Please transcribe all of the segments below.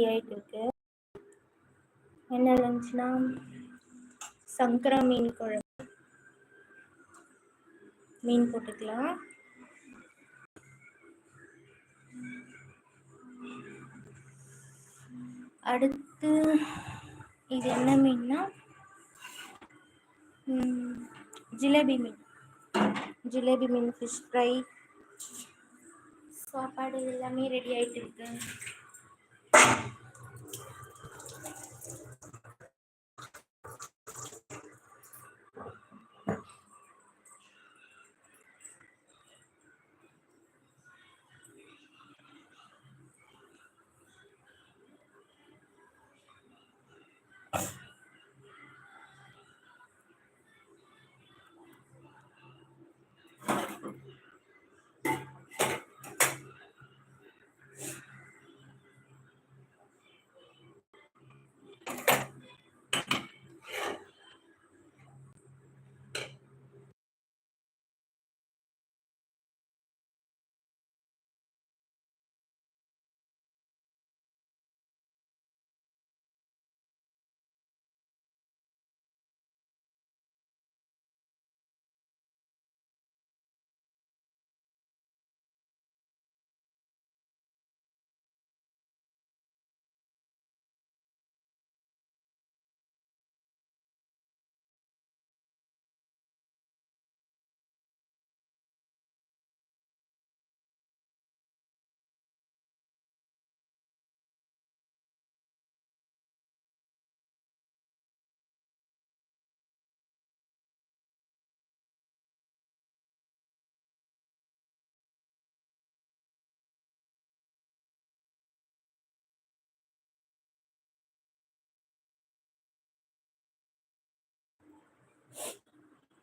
Ready ஆகிட்டு இருக்கு என்ன லஞ்ச்னா சங்கரா மீன் குழம்பு. மீன் போட்டுக்கலாம். அடுத்து இது என்ன மீன்னா ஜிலேபி மீன். ஜிலேபி மீன் ஃபிஷ் ஃப்ரை. சாப்பாடு எல்லாமே ரெடி ஆயிட்டு இருக்கு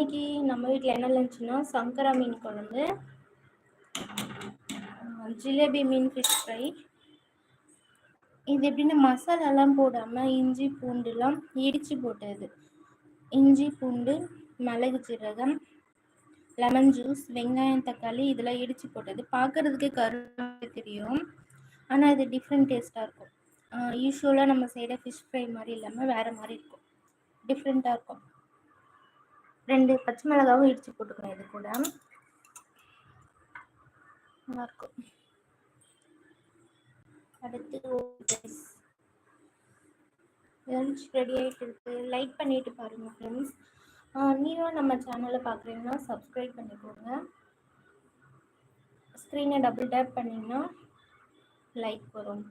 இன்னைக்கு நம்ம வீட்டில் என்ன லஞ்சுன்னா சங்கரா மீன் குழம்பு ஜிலேபி மீன் ஃபிஷ் ஃப்ரை இது எப்படின்னா மசாலாலாம் போடாமல் இஞ்சி பூண்டுலாம் இடித்து போட்டது. இஞ்சி பூண்டு மிளகு சீரகம் லெமன் ஜூஸ் வெங்காயம் தக்காளி இதெல்லாம் இடித்து போட்டது. பார்க்குறதுக்கு கரு தெரியும். ஆனால் இது டிஃப்ரெண்ட் டேஸ்ட்டாக இருக்கும். யூஸ்வலாக நம்ம செய்கிற ஃபிஷ் ஃப்ரை மாதிரி இல்லாமல் வேறு மாதிரி இருக்கும். டிஃப்ரெண்ட்டாக இருக்கும். ரெண்டு பச்சை மிளகாவும் இடித்து போட்டுக்கணும் இது கூட. நல்லாயிருக்கும் அடுத்து லஞ்ச் ரெடி ஆகிட்டு இருக்கு. லைக் பண்ணிட்டு பாருங்க ஃப்ரெண்ட்ஸ் நீங்களும் நம்ம சேனலை பார்க்குறீங்கன்னா சப்ஸ்கிரைப் பண்ணிக்கோங்க. ஸ்க்ரீனை டபுள் டேப் பண்ணிங்கன்னா லைக் வரும்.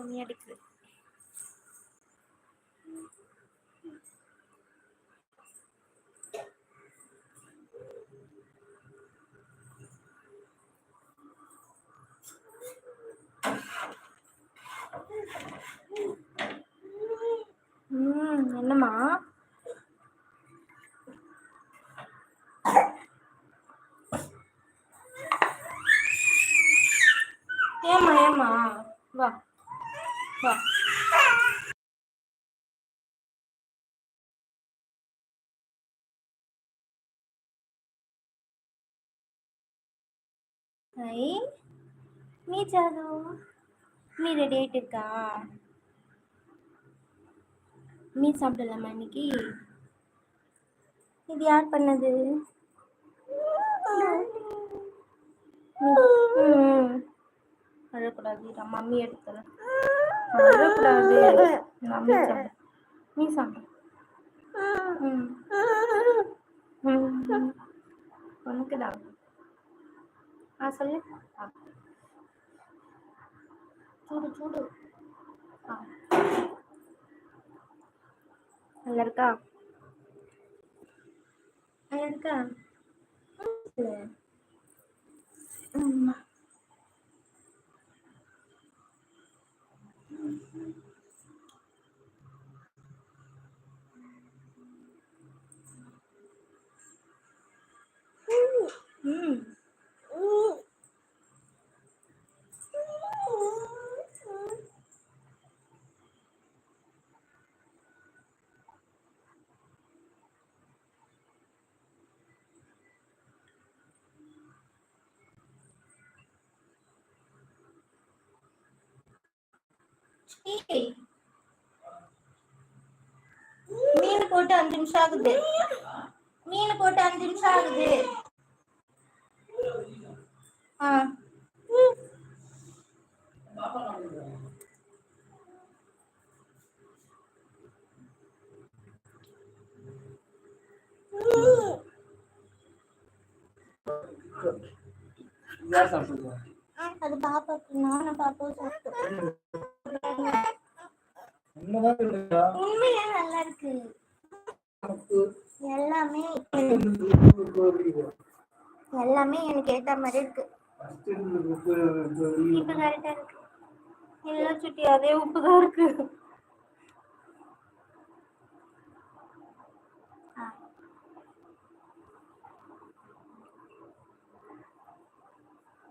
ソニアリク。ஐ மீ ஜாது மீ ரெடி ஆயிட்டு இருக்கா மீ சாப்பிடலாமா இன்னைக்கு? இது யார் பண்ணது? அழக்கூடாது இரு, மம்மி எடுத்துறேன். அழக்கூடாது மம்மி சாப்பிடு. நீ சாப்பிடு. ம். ஆ சொல்லு ஆ. சூடு சூடு ஆ நல்லா இருக்கா நல்லா இருக்கா சொல்லு. ம். ம் ஏய். மீன் போட்டு அஞ்சு நிமிஷம் ஆகுது. மீன் போட்டு அஞ்சு நிமிஷம் ஆகுது. ஆ. அது பாப்பாக்கு நானும் பாப்பாவும் சாப்பிட்டோம். உண்மையா நல்லா இருக்கு எல்லாமே எல்லாமே எனக்கு ஏத்த மாதிரி இருக்கு. இப்ப கரெக்டா இருக்கு. இல்ல சுட்டி அதே உப்பு தான் இருக்கு.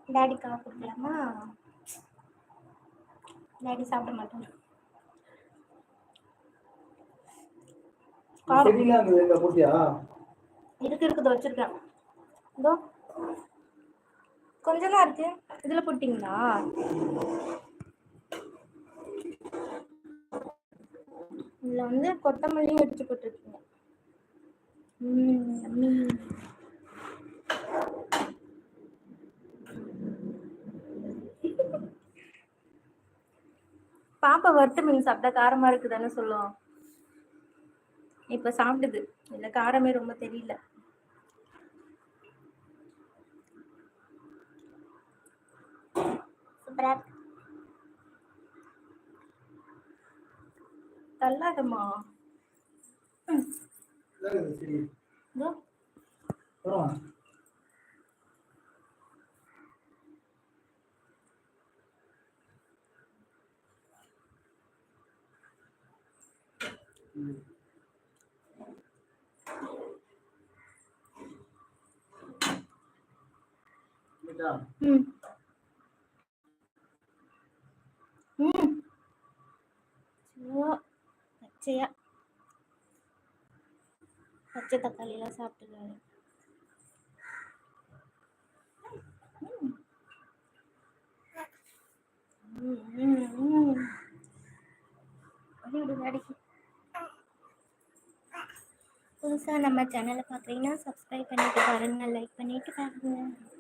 டாடி காவு கொடுக்கலாமா? டாடி சாப்பிட போட்டியா இருக்கு இருக்குது வச்சிருக்கேன். இதோ. கொஞ்சம் தான் இருக்கு. இதுல போட்டீங்களா? இதுல வந்து கொத்தமல்லியும் இடிச்சு போட்டிருக்கீங்க. ம் வறுத்த மீன் சாப்பிட்டா காரமா இருக்குதானே சொல்லும் இப்ப சாப்பிடுது. இல்ல காரமே ரொம்ப தெரியல. தள்ளாதம்மா. இது. செடி இதோ வரும் ம். இதா? ம் ம் ஐயோ, பச்சையா பச்சை தக்காளி எல்லாம் சாப்பிட்டுருக்காரு ம், ம், ம். புதுசாக நம்ம சேனலை பார்க்குறீங்கன்னா சப்ஸ்கிரைப் பண்ணிவிட்டு பாருங்கள் லைக் பண்ணிவிட்டு பாருங்கள்